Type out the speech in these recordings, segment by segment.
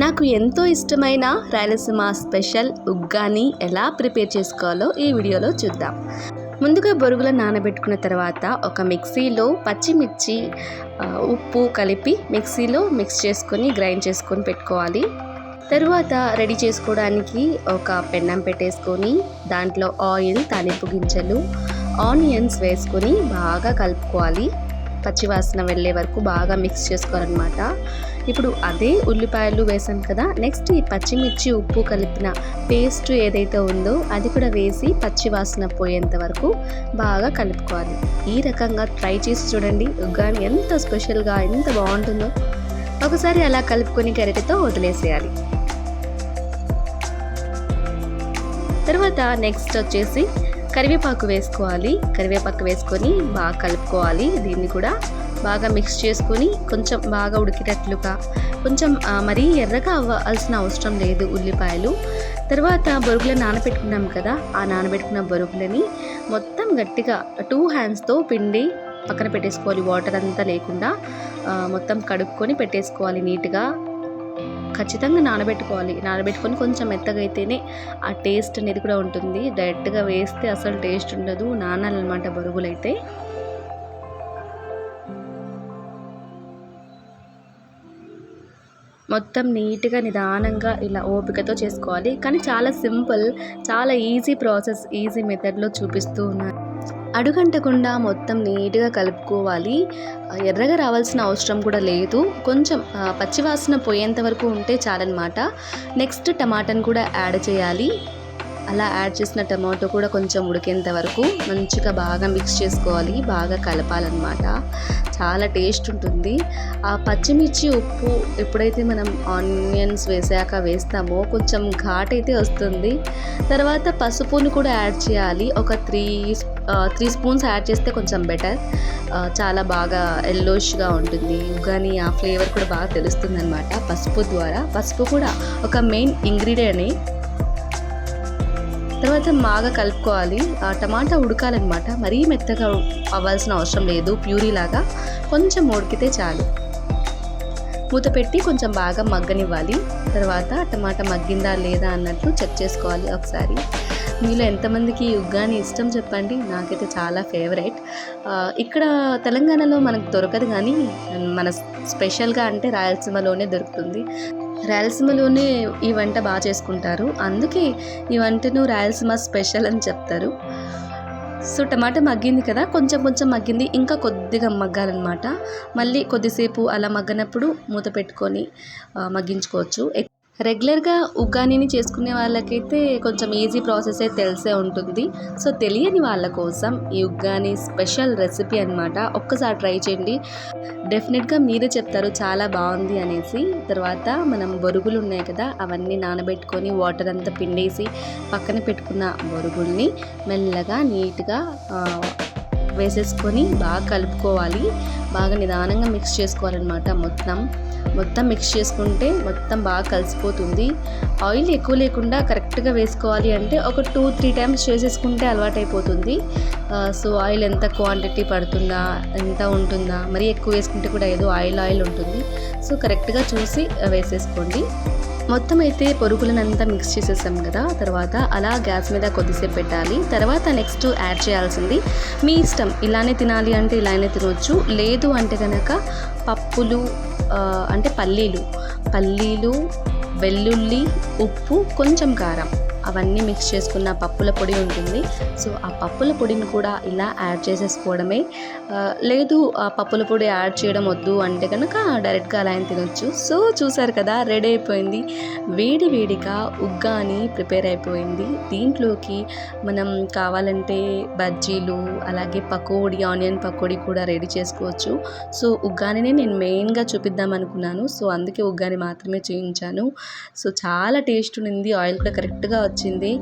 నాకు ఎంతో ఇష్టమైన రాయలసీమ స్పెషల్ ఉగ్గాని ఎలా ప్రిపేర్ చేసుకోవాలో ఈ వీడియోలో చూద్దాం. ముందుగా బొరుగులు నానబెట్టుకున్న తర్వాత ఒక మిక్సీలో పచ్చిమిర్చి ఉప్పు కలిపి మిక్సీలో మిక్స్ చేసుకొని గ్రైండ్ చేసుకొని పెట్టుకోవాలి. తరువాత రెడీ చేసుకోవడానికి ఒక పెన్నం పెట్టేసుకొని దాంట్లో ఆయిల్ తాలింపు గింజలు ఆనియన్స్ వేసుకొని బాగా కలుపుకోవాలి. పచ్చివాసన వెళ్ళే వరకు బాగా మిక్స్ చేసుకోవాలన్నమాట. ఇప్పుడు అదే ఉల్లిపాయలు వేసాం కదా నెక్స్ట్ ఈ పచ్చిమిర్చి ఉప్పు కలిపిన పేస్ట్ ఏదైతే ఉందో అది కూడా వేసి పచ్చివాసన పోయేంత వరకు బాగా కలుపుకోవాలి. ఈ రకంగా ట్రై చేసి చూడండి. ఉగ్గాని ఎంత స్పెషల్గా ఎంత బాగుంటుందో. ఒకసారి అలా కలుపుకొని గరిటెతో వదిలేసేయాలి. తర్వాత నెక్స్ట్ వచ్చేసి కరివేపాకు వేసుకోవాలి. కరివేపాకు వేసుకొని బాగా కలుపుకోవాలి. దీన్ని కూడా బాగా మిక్స్ చేసుకొని కొంచెం బాగా ఉడికేటట్లుగా కొంచెం మరీ ఎర్రగా అవ్వాల్సిన అవసరం లేదు ఉల్లిపాయలు. తర్వాత బొరుగులను నానబెట్టుకున్నాం కదా ఆ నానబెట్టుకున్న బొరుగులని మొత్తం గట్టిగా టూ హ్యాండ్స్తో పిండి పక్కన పెట్టేసుకోవాలి. వాటర్ అంతా లేకుండా మొత్తం కడుక్కొని పెట్టేసుకోవాలి నీట్గా. ఖచ్చితంగా నానబెట్టుకోవాలి. నానబెట్టుకొని కొంచెం మెత్తగా అయితేనే ఆ టేస్ట్ అనేది కూడా ఉంటుంది. డైరెక్ట్గా వేస్తే అసలు టేస్ట్ ఉండదు. నానాలన్నమాట బరుగులైతే మొత్తం నీట్గా నిదానంగా ఇలా ఓపికతో చేసుకోవాలి. కానీ చాలా సింపుల్ చాలా ఈజీ ప్రాసెస్ ఈజీ మెథడ్లో చూపిస్తూ ఉన్నారు అడుగంటకుండా మొత్తం నీట్గా కలుపుకోవాలి. ఎర్రగా రావాల్సిన అవసరం కూడా లేదు. కొంచెం పచ్చివాసన పోయేంత వరకు ఉంటే చాలన్నమాట. నెక్స్ట్ టమాటాను కూడా యాడ్ చేయాలి. అలా యాడ్ చేసిన టమాటో కూడా కొంచెం ఉడికేంత వరకు మంచిగా బాగా మిక్స్ చేసుకోవాలి బాగా కలపాలన్నమాట. చాలా టేస్ట్ ఉంటుంది. ఆ పచ్చిమిర్చి ఉప్పు ఎప్పుడైతే మనం ఆనియన్స్ వేసాక వేస్తామో కొంచెం ఘాట్ అయితే వస్తుంది. తర్వాత పసుపుని కూడా యాడ్ చేయాలి. ఒక త్రీ త్రీ స్పూన్స్ యాడ్ చేస్తే కొంచెం బెటర్ చాలా బాగా ఎల్లోష్గా ఉంటుంది. కానీ ఆ ఫ్లేవర్ కూడా బాగా తెలుస్తుంది అనమాట పసుపు ద్వారా. పసుపు కూడా ఒక మెయిన్ ఇంగ్రీడియంట్ తర్వాత బాగా కలుపుకోవాలి. ఆ టమాటా ఉడకాలన్నమాట. మరీ మెత్తగా అవ్వాల్సిన అవసరం లేదు. ప్యూరీ లాగా కొంచెం ఉడికితే చాలు. మూత పెట్టి కొంచెం బాగా మగ్గనివ్వాలి. తర్వాత టమాటా మగ్గిందా లేదా అన్నట్టు చెక్ చేసుకోవాలి ఒకసారి. మీలో ఎంతమందికి ఉగ్గాని ఇష్టం చెప్పండి. నాకైతే చాలా ఫేవరెట్. ఇక్కడ తెలంగాణలో మనకు దొరకదు కానీ మన స్పెషల్గా అంటే రాయలసీమలోనే దొరుకుతుంది. రాయలసీమలోనే ఈ వంట బాగా చేసుకుంటారు. అందుకే ఈ వంటను రాయలసీమ స్పెషల్ అని చెప్తారు. సో టమాటా మగ్గింది కదా? కొంచెం కొంచెం మగ్గింది. ఇంకా కొద్దిగా మగ్గాలన్నమాట. మళ్ళీ కొద్దిసేపు అలా మగ్గనప్పుడు మూత పెట్టుకొని మగ్గించుకోవచ్చు. రెగ్యులర్గా ఉగ్గానిని చేసుకునే వాళ్ళకైతే కొంచెం ఈజీ ప్రాసెసే తెలిసే ఉంటుంది. సో తెలియని వాళ్ళ కోసం ఈ ఉగ్గాని స్పెషల్ రెసిపీ అన్నమాట. ఒక్కసారి ట్రై చేయండి. డెఫినెట్గా మీరే చెప్తారు చాలా బాగుంది అనేసి. తర్వాత మనం బొరుగులు ఉన్నాయి కదా అవన్నీ నానబెట్టుకొని వాటర్ అంతా పిండేసి పక్కన పెట్టుకున్న బొరుగుల్ని మెల్లగా నీట్గా వేసేసుకొని బాగా కలుపుకోవాలి. బాగా నిదానంగా మిక్స్ చేసుకోవాలన్నమాట మొత్తం. మొత్తం మిక్స్ చేసుకుంటే మొత్తం బాగా కలిసిపోతుంది. ఆయిల్ ఎక్కువ లేకుండా కరెక్ట్గా వేసుకోవాలి అంటే ఒక టూ త్రీ టైమ్స్ చేసేసుకుంటే అలవాటైపోతుంది. సో ఆయిల్ ఎంత క్వాంటిటీ పడుతుందా ఎంత ఉంటుందా మరీ ఎక్కువ వేసుకుంటే కూడా ఏదో ఆయిల్ ఆయిల్ ఉంటుంది. సో కరెక్ట్గా చూసి వేసేసుకోండి. మొత్తం అయితే పొరుగులనంతా మిక్స్ చేసేసాం కదా తర్వాత అలా గ్యాస్ మీద కొద్దిసేపు పెట్టాలి. తర్వాత నెక్స్ట్ యాడ్ చేయాల్సింది మీ ఇష్టం ఇలానే తినాలి అంటే ఇలానే తినవచ్చు లేదు అంటే కనుక పప్పులు అంటే పల్లీలు. పల్లీలు వెల్లుల్లి ఉప్పు కొంచెం కారం. అవన్నీ మిక్స్ చేసుకున్న పప్పుల పొడి ఉంటుంది. సో ఆ పప్పుల పొడిని కూడా ఇలా యాడ్ చేసేసుకోవడమే. లేదు ఆ పప్పుల పొడి యాడ్ చేయడం వద్దు అంటే కనుక డైరెక్ట్గా అలా అయినా తినొచ్చు. సో చూసారు కదా రెడీ అయిపోయింది. వేడి వేడిగా ఉగ్గాని ప్రిపేర్ అయిపోయింది. దీంట్లోకి మనం కావాలంటే బజ్జీలు అలాగే పకోడీ ఆనియన్ పకోడీ కూడా రెడీ చేసుకోవచ్చు. సో ఉగ్గానినే నేను మెయిన్గా చూపిద్దాం అనుకున్నాను. సో అందుకే ఉగ్గాని మాత్రమే చేయించాను. సో చాలా టేస్ట్ ఉంది. ఆయిల్ కూడా కరెక్ట్గా వచ్చింది.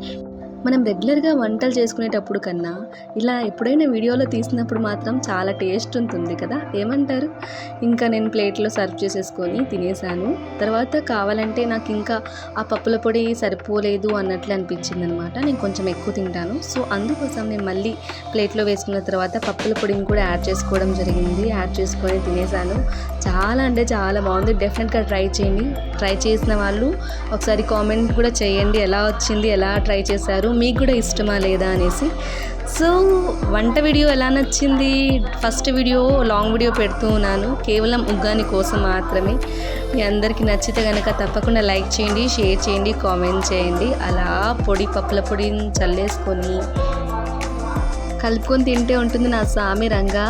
మనం రెగ్యులర్గా వంటలు చేసుకునేటప్పుడు కన్నా ఇలా ఎప్పుడైనా వీడియోలో తీసినప్పుడు మాత్రం చాలా టేస్ట్ ఉంటుంది కదా? ఏమంటారు? ఇంకా నేను ప్లేట్లో సర్వ్ చేసేసుకొని తినేసాను. తర్వాత కావాలంటే నాకు ఇంకా ఆ పప్పుల పొడి సరిపోలేదు అన్నట్లు అనిపించింది అనమాట నేను కొంచెం ఎక్కువ తింటాను. సో అందుకోసం నేను మళ్ళీ ప్లేట్లో వేసుకున్న తర్వాత పప్పుల పొడిని కూడా యాడ్ చేసుకోవడం జరిగింది. యాడ్ చేసుకొని తినేసాను. చాలా అంటే చాలా బాగుంది. డెఫినెట్గా ట్రై చేయండి. ట్రై చేసిన వాళ్ళు ఒకసారి కామెంట్ కూడా చేయండి. ఎలా వచ్చింది? ఎలా ట్రై చేశారు? మీకు కూడా ఇష్టమా లేదా అనేసి. సో వంట వీడియో ఎలా నచ్చింది? ఫస్ట్ వీడియో లాంగ్ వీడియో పెడుతూ ఉన్నాను. కేవలం ఉగ్గాని కోసం మాత్రమే. మీ అందరికీ నచ్చితే కనుక తప్పకుండా లైక్ చేయండి షేర్ చేయండి కామెంట్ చేయండి. అలా పొడి పప్పుల పొడిని చల్లేసుకొని కలుపుకొని తింటే ఉంటుంది నా సామి రంగా.